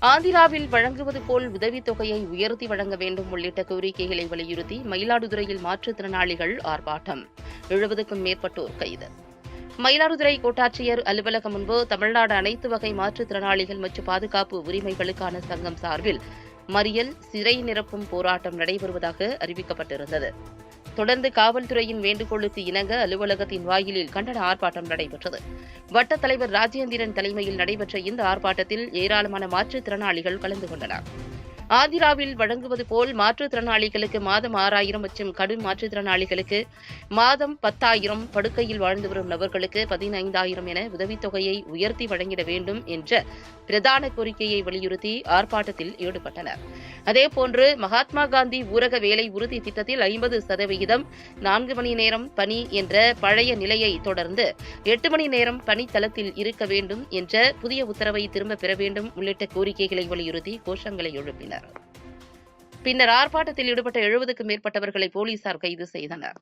ஆந்திராவில் வழங்குவது போல் உதவித்தொகையை உயர்த்தி வழங்க வேண்டும் உள்ளிட்ட கோரிக்கைகளை வலியுறுத்தி மயிலாடுதுறையில் மாற்றுத்திறனாளிகள் ஆர்ப்பாட்டம். எழுபதுக்கும் மேற்பட்டோர் கைது. மயிலாடுதுறை கோட்டாட்சியர் அலுவலகம் முன்பு தமிழ்நாடு அனைத்து வகை மாற்றுத்திறனாளிகள் மற்றும் பாதுகாப்பு உரிமைகளுக்கான சங்கம் சார்பில் மறியல் சிறை நிரப்பும் போராட்டம் நடைபெறுவதாக அறிவிக்கப்பட்டிருந்தது. தொடர்ந்து காவல்துறையின் வேண்டுகோளுக்கு இணங்க அலுவலகத்தின் வாயிலில் கண்டன ஆர்ப்பாட்டம் நடைபெற்றது. வட்டத் தலைவர் ராஜேந்திரன் தலைமையில் நடைபெற்ற இந்த ஆர்ப்பாட்டத்தில் ஏராளமான மாற்றுத்திறனாளிகள் கலந்து கொண்டனர். ஆந்திராவில் வழங்குவது போல் மாற்றுத்திறனாளிகளுக்கு மாதம் ஆறாயிரம் மற்றும் கடும் மாற்றுத்திறனாளிகளுக்கு மாதம் பத்தாயிரம் படுக்கையில் வாழ்ந்து வரும் நபர்களுக்கு பதினைந்தாயிரம் என உதவித்தொகையை உயர்த்தி வழங்கிட வேண்டும் என்ற பிரதான கோரிக்கையை வலியுறுத்தி ஆர்ப்பாட்டத்தில் ஈடுபட்டனர். அதேபோன்று மகாத்மா காந்தி ஊரக வேலை உறுதி திட்டத்தில் ஐம்பது சதவிகிதம் நான்கு மணி நேரம் பணி என்ற பழைய நிலையை தொடர்ந்து எட்டு மணி நேரம் பணித்தளத்தில் இருக்க வேண்டும் என்ற புதிய உத்தரவை திரும்ப பெற வேண்டும் உள்ளிட்ட கோரிக்கைகளை வலியுறுத்தி கோஷங்களை எழுப்பினர். பின்னர் ஆர்ப்பாட்டத்தில் ஈடுபட்ட எழுபதுக்கும் மேற்பட்டவர்களை போலீசார் கைது செய்தனர்.